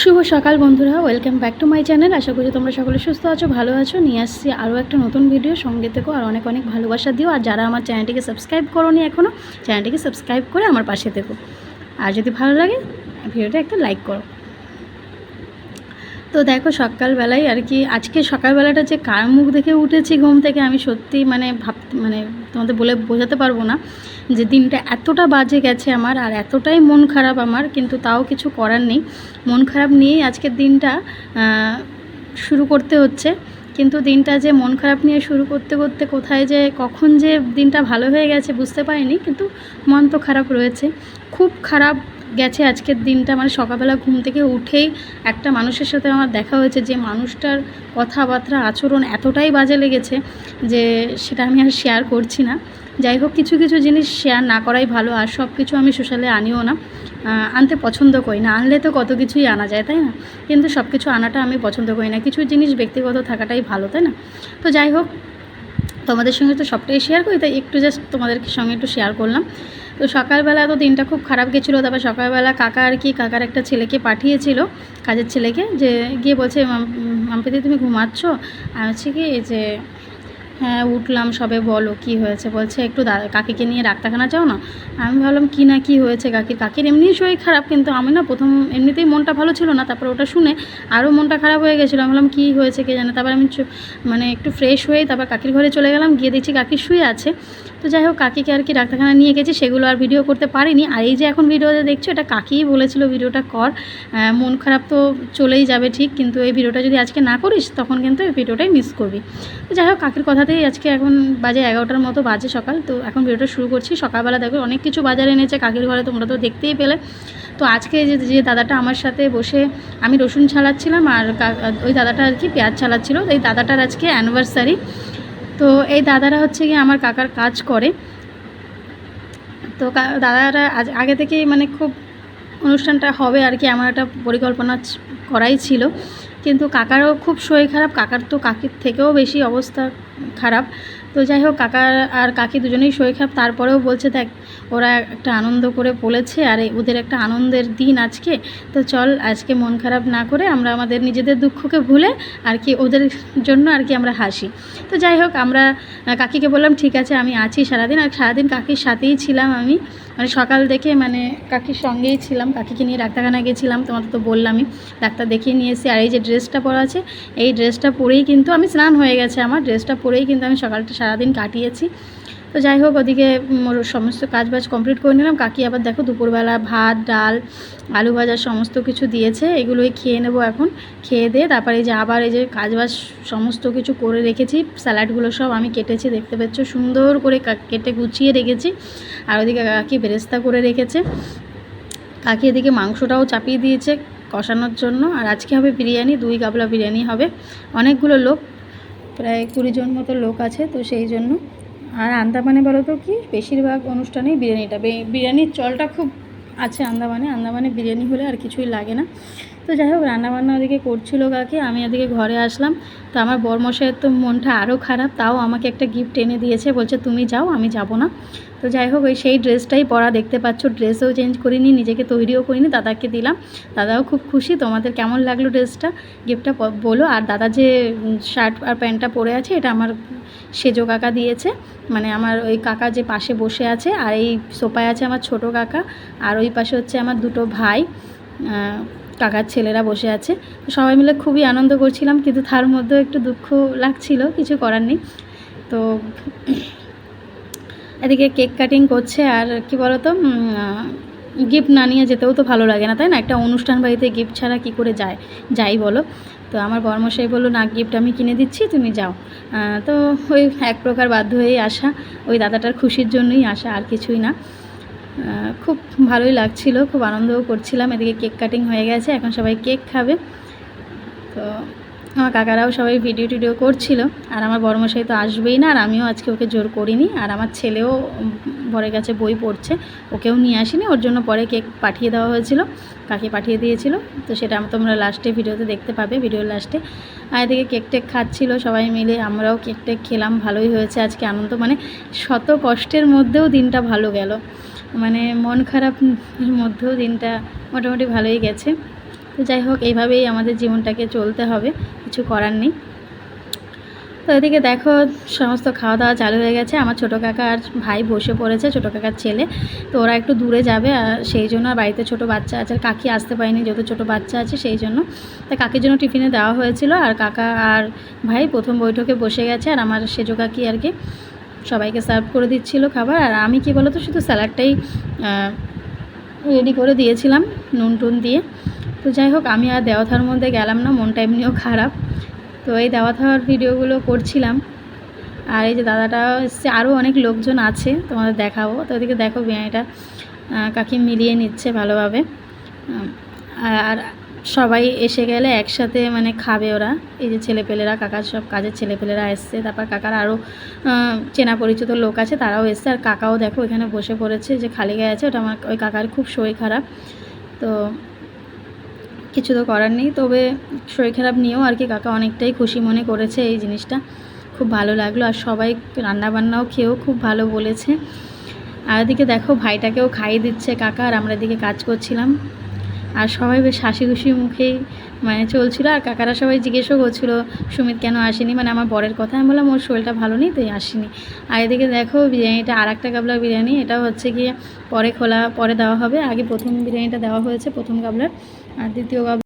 শুভ সকাল বন্ধুরা welcome back to my channel আশা করি তোমরা সকলে সুস্থ আছো, ভালো আছো। নিয়ে আসছি আরও একটা নতুন ভিডিও সঙ্গে থেকো আর অনেক অনেক ভালোবাসা দিও। আর যারা আমার চ্যানেলটিকে সাবস্ক্রাইব করোনি এখনও চ্যানেলটিকে সাবস্ক্রাইব করে আমার পাশে থেকো। আর যদি ভালো লাগে ভিডিওটা একটা লাইক করো। তো দেখো সকালবেলায় আর কি, আজকে সকালবেলাটা যে কার মুখ দেখে উঠেছি ঘুম থেকে আমি সত্যি মানে ভাব মানে তোমাদের বলে বোঝাতে পারব না যে দিনটা এতটা বাজে গেছে আমার আর এতটাই মন খারাপ আমার, কিন্তু তাও কিছু করার নেই। মন খারাপ নিয়েই আজকের দিনটা শুরু করতে হচ্ছে। কিন্তু দিনটা যে মন খারাপ নিয়ে শুরু করতে করতে কোথায় যে, কখন যে দিনটা ভালো হয়ে গেছে বুঝতে পারিনি, কিন্তু মন তো খারাপ রয়েছে। খুব খারাপ গেছে আজকের দিনটা মানে সকালবেলা ঘুম থেকে উঠেই একটা মানুষের সাথে আমার দেখা হয়েছে যে মানুষটার কথাবার্তা, আচরণ এতটাই বাজে লেগেছে যে সেটা আমি আর শেয়ার করছি না। যাই হোক, কিছু কিছু জিনিস শেয়ার না করাই ভালো, আর সব কিছু আমি সোশ্যালে আনিও না। আনতে পছন্দ করি না। আনলে তো কত কিছুই আনা যায়, তাই না? কিন্তু সব কিছু আনাটা আমি পছন্দ করি না। কিছু জিনিস ব্যক্তিগত থাকাটাই ভালো, তাই না? তো যাই হোক তোমাদের সঙ্গে তো সবটাই শেয়ার করি, তাই একটু জাস্ট তোমাদের সঙ্গে একটু শেয়ার করলাম। তো সকালবেলা তো দিনটা খুব খারাপ গেছিল, তারপর সকালবেলা কাকা আর কি, কাকার একটা ছেলেকে পাঠিয়েছিল, কাজের ছেলেকে, যে গিয়ে বলছে, "মাম- মাম্পিদি তুমি ঘুমাচ্ছ? আমি হচ্ছে কি যে হ্যাঁ উঠলাম, সবে বলো কি হয়েছে? বলছে, একটু কাকিকে নিয়ে ডাক্তারখানা যাও না? আমি ভাবলাম, কি না, কি হয়েছে? কাকির কাকির এমনিই শরীর খারাপ, কিন্তু আমি না প্রথম এমনিতেই মনটা ভালো ছিল না, তারপর ওটা শুনে আরও মনটা খারাপ হয়ে গেছিল। আমি ভাবলাম, কী হয়েছে কে জানে? তারপর আমি মানে একটু ফ্রেশ হয়ে তারপর কাকির ঘরে চলে গেলাম, গিয়ে দেখছি কাকির শুয়ে আছে। তো যাই হোক, কাকিকে আর কি ডাক্তারখানা নিয়ে গেছি, সেগুলো আর ভিডিও করতে পারিনি। আর এই যে এখন ভিডিওতে দেখছ, এটা কাকিই বলেছিল ভিডিওটা কর। মন খারাপ তো চলেই যাবে ঠিক, কিন্তু এই ভিডিওটা যদি আজকে না করিস, তখন কিন্তু এই ভিডিওটাই মিস করবি। তো যাই হোক, কাকির কথাতেই আজকে এখন বাজে এগারোটার মতো, বাজে সকাল। তো এখন ভিডিওটা শুরু করছি। সকালবেলা দেখো, অনেক কিছু বাজারে এনেছে, কাকির ঘরে তোমরা তো দেখতেই পেলে। তো আজকে যে যে দাদাটা আমার সাথে বসে আমি রসুন ছালাচ্ছিলাম আর ওই দাদাটা আর কি পেঁয়াজ ছালাচ্ছিল এই দাদাটার আজকে অ্যানিভার্সারি তো এই দাদারা হচ্ছে গিয়ে আমার কাকার কাজ করে। তো দাদারা আজ, আগে থেকেই মানে খুব অনুষ্ঠানটা হবে আর কি আমার একটা পরিকল্পনা করাই ছিল। কিন্তু কাকারও খুব শরীর খারাপ, কাকার তো কাকির থেকেও বেশি অবস্থা খারাপ। তো যাই হোক, কাকার আর কাকি দুজনেই শরীর খারাপ, তারপরেও বলছে, দেখ ওরা একটা আনন্দ করে বলেছে আর ওদের একটা আনন্দের দিন আজকে। তো চল, আজকে মন খারাপ না করে আমরা আমাদের নিজেদের দুঃখকে ভুলে আর কি ওদের জন্য আর কি আমরা হাসি। তো যাই হোক, আমরা কাকিকে বললাম, ঠিক আছে, আমি আছি সারাদিন। আর সারাদিন কাকির সাথেই ছিলাম আমি। মানে সকাল থেকে মানে কাকির সঙ্গেই ছিলাম, কাকিকে নিয়ে ডাক্তারখানা গেছিলাম, তোমাদের তো বললামই। ডাক্তার দেখিয়ে নিয়ে এসে, আর এই যে ড্রেসটা পরা আছে, এই ড্রেসটা পরেই কিন্তু আমি স্নান হয়ে গেছে আমার। ড্রেসটা পরেই কিন্তু আমি সকালটা সারাদিন কাটিয়েছি। তো যাই হোক ওদিকে উম, ওর সমস্ত কাজ বাজ কমপ্লিট করে নিলাম। কাকি আবার দেখো দুপুরবেলা ভাত ডাল আলু ভাজা সমস্ত কিছু দিয়েছে। এগুলোই খেয়ে নেব এখন। খেয়ে দিয়ে তারপরে এই যে আবার এই যে কাজ বাজ সমস্ত কিছু করে রেখেছি। স্যালাডগুলো সব আমি কেটেছি দেখতে পাচ্ছ? সুন্দর করে কেটে গুছিয়ে রেখেছি। আর ওদিকে কাকি বেরেস্তা করে রেখেছে। কাকি এদিকে মাংসটাও চাপিয়ে দিয়েছে কষানোর জন্য। আর আজকে হবে বিরিয়ানি দুই গাবলা বিরিয়ানি হবে। অনেকগুলো লোক প্রায় কুড়ি জন মতো লোক আছে তো সেই জন্য আর আন্দামানে বলো তো কি? বেশিরভাগ অনুষ্ঠানেই বিরিয়ানিটা। বিরিয়ানির চলটা খুব আছে আন্দামানে। আন্দামানে বিরিয়ানি হলে আর কিছুই লাগে না। তো যাই হোক, রান্নাবান্না ওদিকে করছিল কাকে, আমি ওদিকে ঘরে আসলাম। তো আমার বরমশাইয়ের তো মনটা আরও খারাপ, তাও আমাকে একটা গিফট এনে দিয়েছে, বলছে তুমি যাও, আমি যাব না। তো যাই হোক, ওই সেই ড্রেসটাই পরা দেখতে পাচ্ছ, ড্রেসও চেঞ্জ করিনি, নিজেকে তৈরিও করিনি, দাদাকে দিলাম। দাদাও খুব খুশি, তোমাদের কেমন লাগল ড্রেসটা? গিফটটা বলো, আর দাদা যে শার্ট আর প্যান্টটা পরে আছে, এটা আমার সেজো কাকা দিয়েছে। মানে আমার ওই কাকা যে পাশে বসে আছে, আর এই সোপায় আছে আমার ছোট কাকা, আর ওই পাশে হচ্ছে আমার দুটো ভাই কাকার ছেলেরা বসে আছে। সবাই মিলে খুবই আনন্দ করছিলাম, কিন্তু তার মধ্যেও একটু দুঃখ লাগছিল, কিছু করার নেই। তো এদিকে কেক কাটিং করছে আর কি বলতো গিফট না নিয়ে যেতেও তো ভালো লাগে না, তাই না? একটা অনুষ্ঠান বাড়িতে গিফট ছাড়া কি করে যায়, যাই বলো। তো আমার বর্মশাই বলল, না গিফট আমি কিনে দিচ্ছি, তুমি যাও। তো ওই এক প্রকার বাধ্য হয়েই আসা, ওই দাদাটার খুশির জন্যই আসা, আর কিছুই না। খুব ভালোই লাগছিল, খুব আনন্দও করছিলাম। এদিকে কেক কাটিং হয়ে গেছে, এখন সবাই কেক খাবে। তো আমার কাকারাও সবাই ভিডিও টিডিও করছিল। আর আমার বড়মশাই তো আসবেই না, আর আমিও আজকে ওকে জোর করিনি। আর আমার ছেলেও বরের কাছে বই পড়ছে। ওকেও নিয়ে আসিনি, ওর জন্য পরে কেক পাঠিয়ে দেওয়া হয়েছিল, কাকে পাঠিয়ে দিয়েছিল। তো সেটা তোমরা লাস্টে ভিডিওতে দেখতে পাবে ভিডিওর লাস্টে আর এদিকে কেক টেক খাচ্ছিল সবাই মিলে, আমরাও কেক টেক খেলাম, ভালোই হয়েছে আজকে আনন্দ। মানে শত কষ্টের মধ্যেও দিনটা ভালো গেল। মানে মন খারাপের মধ্যেও দিনটা মোটামুটি ভালোই গেছে। তো যাই হোক, এইভাবেই আমাদের জীবনটাকে চলতে হবে, কিছু করার নেই। তো এদিকে দেখো, সমস্ত খাওয়া দাওয়া চালু হয়ে গেছে। আমার ছোটো কাকা আর ভাই বসে পড়েছে, ছোটো কাকার ছেলে। তো ওরা একটু দূরে যাবে, আর সেই জন্য বাড়িতে ছোটো বাচ্চা আছে। কাকি আসতে পারেনি, যেহেতু ছোটো বাচ্চা আছে, সেই জন্য। তা কাকির জন্য টিফিনে দেওয়া হয়েছিল, আর কাকা আর ভাই প্রথম বৈঠকে বসে গেছে, আর আমার সেজো কাকি আর কি সবাইকে সার্ভ করে দিচ্ছিল খাবার। আর আমি কি বলতো, শুধু স্যালাডটাই রেডি করে দিয়েছিলাম নুন টুন দিয়ে। তো যাই হোক, আমি আর দেওয়াথার মধ্যে গেলাম না, মনটা এমনিও খারাপ। তো এই দেওয়াথার ভিডিওগুলো করছিলাম। আর এই যে দাদাটা এসছে আরও অনেক লোকজন আছে, তোমাদের দেখাবো। তো ওদিকে দেখো বিরিয়ানিটা কাকি মিলিয়ে নিচ্ছে ভালোভাবে। আর সবাই এসে গেলে একসাথে মানে খাবে ওরা। এই যে ছেলেপেলেরা, কাকার সব কাজের ছেলেপেলেরা এসছে। তারপর কাকার আরও চেনা পরিচিত লোক আছে, তারাও এসছে। আর কাকাও দেখো, এখানে বসে পড়েছে, যে খালি গায়ে আছে, ওটা আমার, ওই কাকার খুব শরীর খারাপ। তো কিছু তো করার নেই, তবে শরীর খারাপ নিয়েও আর কি কাকা অনেকটাই খুশি মনে করেছে এই জিনিসটা। খুব ভালো লাগল আর সবাই রান্নাবান্নাও খেয়েও খুব ভালো বলেছে। আর এদিকে দেখো ভাইটাকেও খাইয়ে দিচ্ছে কাকা আর আমরা এদিকে কাজ করছিলাম। আর সবাই বেশ হাসি খুশি মুখেই মানে চলছিল আর কাকারা সবাই জিজ্ঞেসও করছিল, সুমিত কেন আসেনি? মানে আমার বরের কথা, আমি বললাম, ওর শরীরটা ভালো নেই, তাই আসিনি। আর এদিকে দেখো, বিরিয়ানিটা আর একটা গাবলার বিরিয়ানি, এটা হচ্ছে গিয়ে পরে খোলা, পরে দেওয়া হবে। আগে প্রথম বিরিয়ানিটা দেওয়া হয়েছে প্রথম গাবলার, আর দ্বিতীয় গাবলা